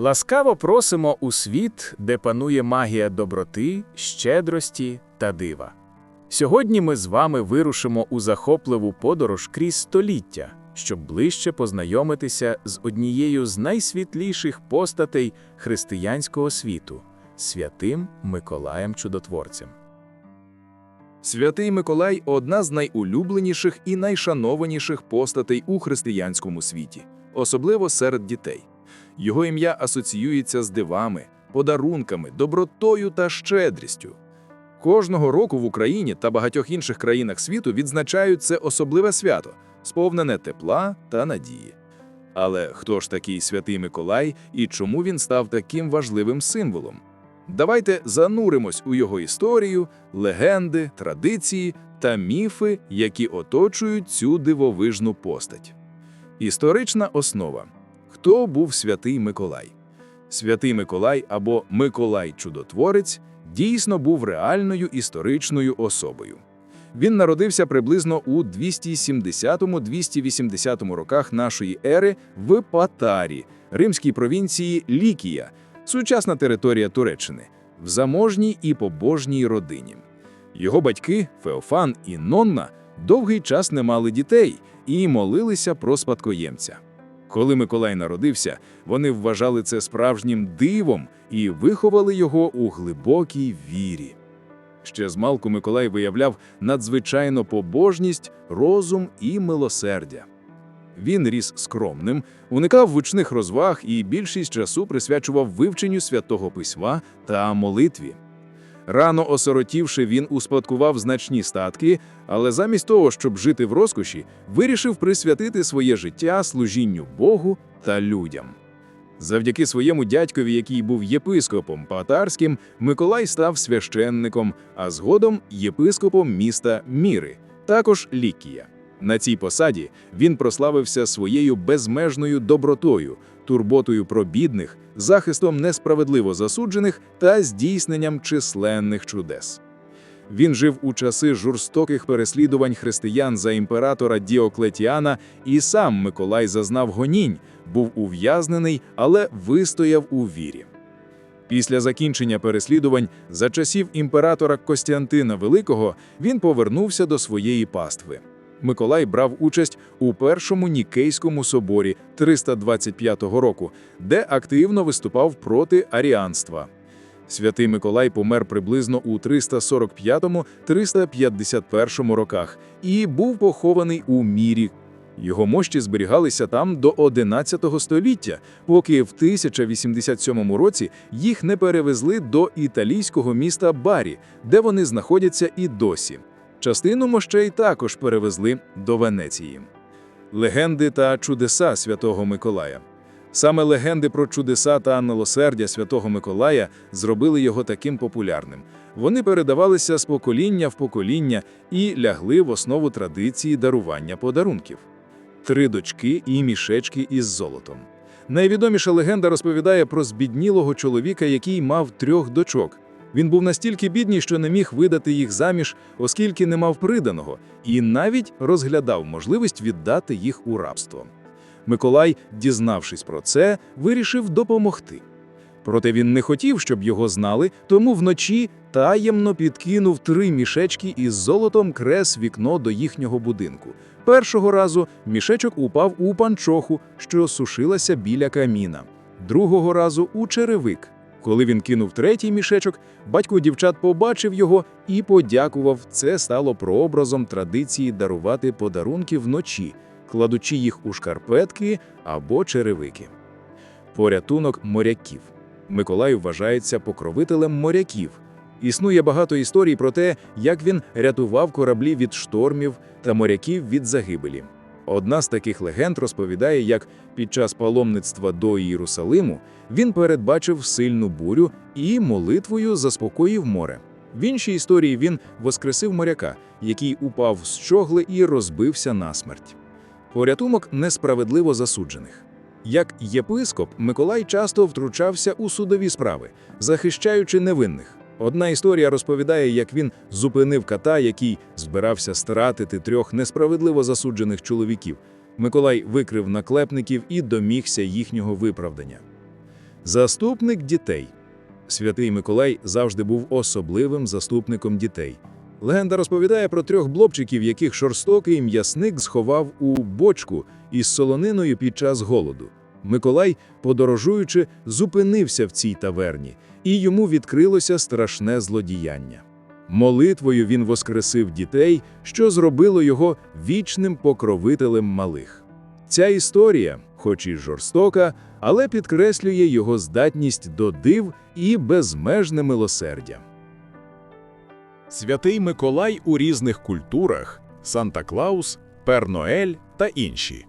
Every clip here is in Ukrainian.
Ласкаво просимо у світ, де панує магія доброти, щедрості та дива. Сьогодні ми з вами вирушимо у захопливу подорож крізь століття, щоб ближче познайомитися з однією з найсвітліших постатей християнського світу святим Миколаєм Чудотворцем. Святий Миколай одна з найулюбленіших і найшанованіших постатей у християнському світі, особливо серед дітей. Його ім'я асоціюється з дивами, подарунками, добротою та щедрістю. Кожного року в Україні та багатьох інших країнах світу відзначають це особливе свято, сповнене тепла та надії. Але хто ж такий святий Миколай і чому він став таким важливим символом? Давайте зануримось у його історію, легенди, традиції та міфи, які оточують цю дивовижну постать. Історична основа. Хто був святий Миколай? Святий Миколай або Миколай Чудотворець дійсно був реальною історичною особою. Він народився приблизно у 270-280 роках нашої ери в Патарі, римській провінції Лікія, сучасна територія Туреччини, в заможній і побожній родині. Його батьки Феофан і Нонна довгий час не мали дітей і молилися про спадкоємця. Коли Миколай народився, вони вважали це справжнім дивом і виховали його у глибокій вірі. Ще змалку Миколай виявляв надзвичайну побожність, розум і милосердя. Він ріс скромним, уникав гучних розваг і більшість часу присвячував вивченню святого письма та молитві. Рано осиротівши, він успадкував значні статки, але замість того, щоб жити в розкоші, вирішив присвятити своє життя служінню Богу та людям. Завдяки своєму дядькові, який був єпископом Патарським, Миколай став священником, а згодом єпископом міста Міри, також Лікія. На цій посаді він прославився своєю безмежною добротою, турботою про бідних, захистом несправедливо засуджених та здійсненням численних чудес. Він жив у часи жорстоких переслідувань християн за імператора Діоклетіана, і сам Миколай зазнав гонінь, був ув'язнений, але вистояв у вірі. Після закінчення переслідувань за часів імператора Костянтина Великого він повернувся до своєї пастви. Миколай брав участь у першому Нікейському соборі 325 року, де активно виступав проти аріанства. Святий Миколай помер приблизно у 345-351 роках і був похований у мірі. Його мощі зберігалися там до 11 століття, поки в 1087 році їх не перевезли до італійського міста Барі, де вони знаходяться і досі. Частину мощей також перевезли до Венеції. Легенди та чудеса святого Миколая. Саме легенди про чудеса та милосердя святого Миколая зробили його таким популярним. Вони передавалися з покоління в покоління і лягли в основу традиції дарування подарунків. Три дочки і мішечки із золотом. Найвідоміша легенда розповідає про збіднілого чоловіка, який мав трьох дочок. Він був настільки бідний, що не міг видати їх заміж, оскільки не мав приданого, і навіть розглядав можливість віддати їх у рабство. Миколай, дізнавшись про це, вирішив допомогти. Проте він не хотів, щоб його знали, тому вночі таємно підкинув три мішечки із золотом крес вікно до їхнього будинку. Першого разу мішечок упав у панчоху, що сушилася біля каміна, другого разу у черевик. Коли він кинув третій мішечок, батько дівчат побачив його і подякував. Це стало прообразом традиції дарувати подарунки вночі, кладучи їх у шкарпетки або черевики. Порятунок моряків. Миколай вважається покровителем моряків. Існує багато історій про те, як він рятував кораблі від штормів та моряків від загибелі. Одна з таких легенд розповідає, як під час паломництва до Єрусалиму він передбачив сильну бурю і молитвою заспокоїв море. В іншій історії він воскресив моряка, який упав з чогли і розбився насмерть. Порятунок несправедливо засуджених. Як єпископ, Миколай часто втручався у судові справи, захищаючи невинних. Одна історія розповідає, як він зупинив кота, який збирався стратити трьох несправедливо засуджених чоловіків. Миколай викрив наклепників і домігся їхнього виправдання. Заступник дітей. Святий Миколай завжди був особливим заступником дітей. Легенда розповідає про трьох блобчиків, яких жорстокий м'ясник сховав у бочку із солониною під час голоду. Миколай, подорожуючи, зупинився в цій таверні, і йому відкрилося страшне злодіяння. Молитвою він воскресив дітей, що зробило його вічним покровителем малих. Ця історія, хоч і жорстока, але підкреслює його здатність до див і безмежне милосердя. Святий Миколай у різних культурах, Санта-Клаус, Перноель та інші.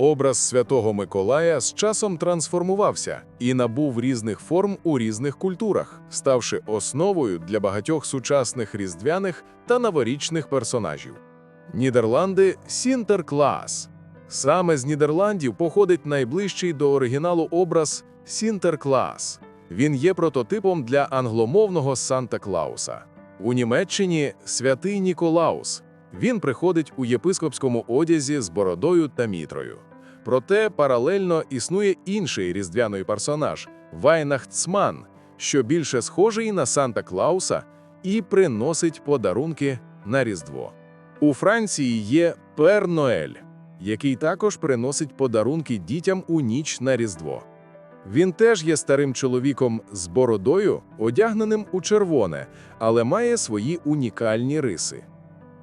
Образ Святого Миколая з часом трансформувався і набув різних форм у різних культурах, ставши основою для багатьох сучасних різдвяних та новорічних персонажів. Нідерланди Сінтерклас. Саме з Нідерландів походить найближчий до оригіналу образ Сінтерклас. Він є прототипом для англомовного Санта-Клауса. У Німеччині святий Ніколаус. Він приходить у єпископському одязі з бородою та мітрою. Проте паралельно існує інший різдвяний персонаж Вайнахтсман, що більше схожий на Санта-Клауса і приносить подарунки на Різдво. У Франції є Пер Ноель, який також приносить подарунки дітям у ніч на Різдво. Він теж є старим чоловіком з бородою, одягненим у червоне, але має свої унікальні риси.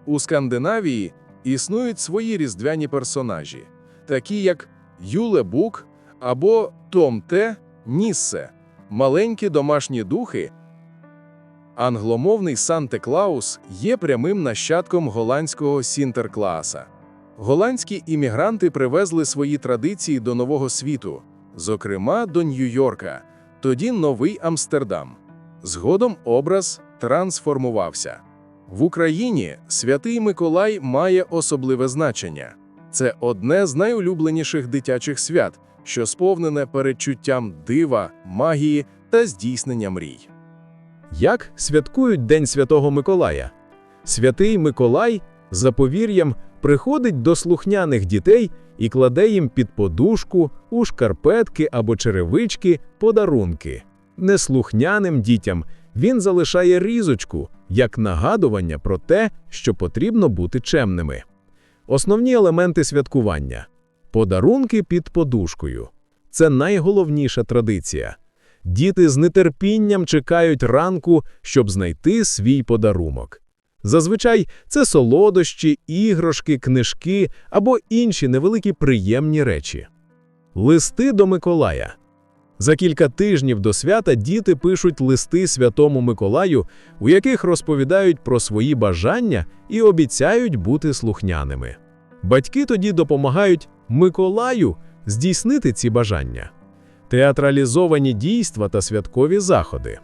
У Скандинавії існують свої різдвяні персонажі, такі як Юле Бук або Том Те Ніссе, маленькі домашні духи. Англомовний Санте-Клаус є прямим нащадком голландського Сінтерклааса. Голландські іммігранти привезли свої традиції до Нового світу, зокрема до Нью-Йорка, тоді Новий Амстердам. Згодом образ трансформувався. В Україні святий Миколай має особливе значення. Це одне з найулюбленіших дитячих свят, що сповнене передчуттям дива, магії та здійснення мрій. Як святкують День Святого Миколая? Святий Миколай за повір'ям приходить до слухняних дітей і кладе їм під подушку, у шкарпетки або черевички подарунки. Неслухняним дітям він залишає різочку як нагадування про те, що потрібно бути чемними. Основні елементи святкування подарунки під подушкою. Це найголовніша традиція. Діти з нетерпінням чекають ранку, щоб знайти свій подарунок. Зазвичай це солодощі, іграшки, книжки або інші невеликі приємні речі. Листи до Миколая. За кілька тижнів до свята діти пишуть листи Святому Миколаю, у яких розповідають про свої бажання і обіцяють бути слухняними. Батьки тоді допомагають Миколаю здійснити ці бажання театралізовані дійства та святкові заходи.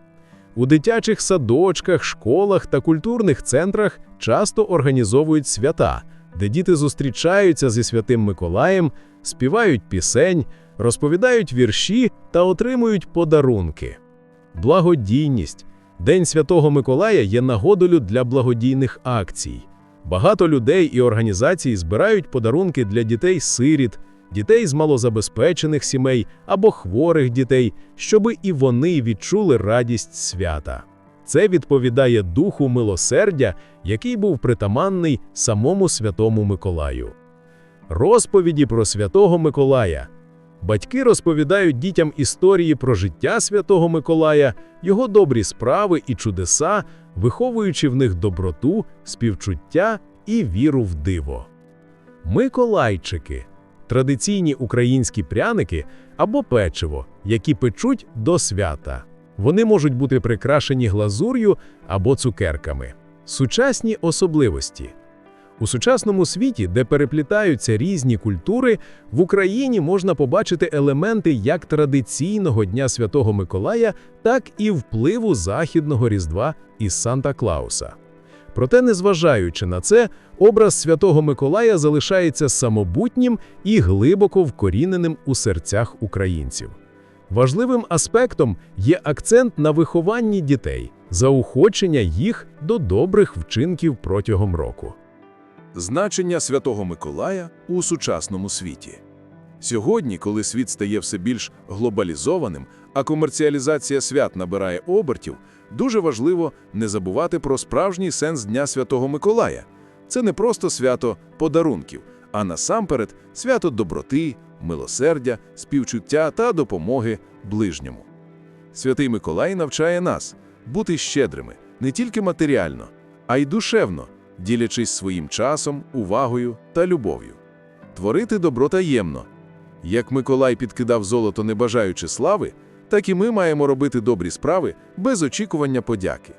У дитячих садочках, школах та культурних центрах часто організовують свята, де діти зустрічаються зі святим Миколаєм, співають пісень, розповідають вірші та отримують подарунки. Благодійність. День Святого Миколая є нагодою для благодійних акцій. Багато людей і організацій збирають подарунки для дітей-сиріт, дітей з малозабезпечених сімей або хворих дітей, щоби і вони відчули радість свята. Це відповідає духу милосердя, який був притаманний самому святому Миколаю. Розповіді про святого Миколая. Батьки розповідають дітям історії про життя святого Миколая, його добрі справи і чудеса, виховуючи в них доброту, співчуття і віру в диво. Миколайчики традиційні українські пряники або печиво, які печуть до свята. Вони можуть бути прикрашені глазур'ю або цукерками. Сучасні особливості. У сучасному світі, де переплітаються різні культури, в Україні можна побачити елементи як традиційного Дня Святого Миколая, так і впливу Західного Різдва із Санта-Клауса. Проте, незважаючи на це, образ Святого Миколая залишається самобутнім і глибоко вкоріненим у серцях українців. Важливим аспектом є акцент на вихованні дітей, заохочення їх до добрих вчинків протягом року. Значення Святого Миколая у сучасному світі. Сьогодні, коли світ стає все більш глобалізованим, а комерціалізація свят набирає обертів, дуже важливо не забувати про справжній сенс Дня Святого Миколая. Це не просто свято подарунків, а насамперед свято доброти, милосердя, співчуття та допомоги ближньому. Святий Миколай навчає нас бути щедрими не тільки матеріально, а й душевно, ділячись своїм часом, увагою та любов'ю. Творити добро таємно. Як Миколай підкидав золото, не бажаючи слави, так і ми маємо робити добрі справи без очікування подяки,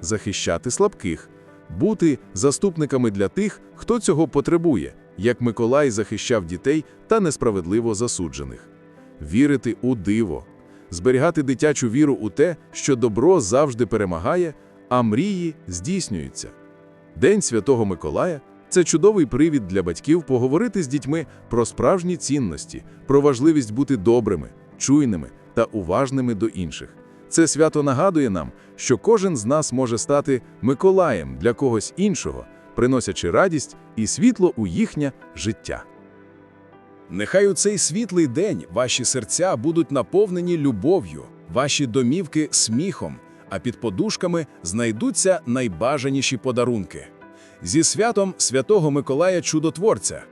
захищати слабких, бути заступниками для тих, хто цього потребує, як Миколай захищав дітей та несправедливо засуджених, вірити у диво, зберігати дитячу віру у те, що добро завжди перемагає, а мрії здійснюються. День Святого Миколая це чудовий привід для батьків поговорити з дітьми про справжні цінності, про важливість бути добрими, чуйними та уважними до інших. Це свято нагадує нам, що кожен з нас може стати Миколаєм для когось іншого, приносячи радість і світло у їхнє життя. Нехай у цей світлий день ваші серця будуть наповнені любов'ю, ваші домівки сміхом, а під подушками знайдуться найбажаніші подарунки. Зі святом Святого Миколая Чудотворця!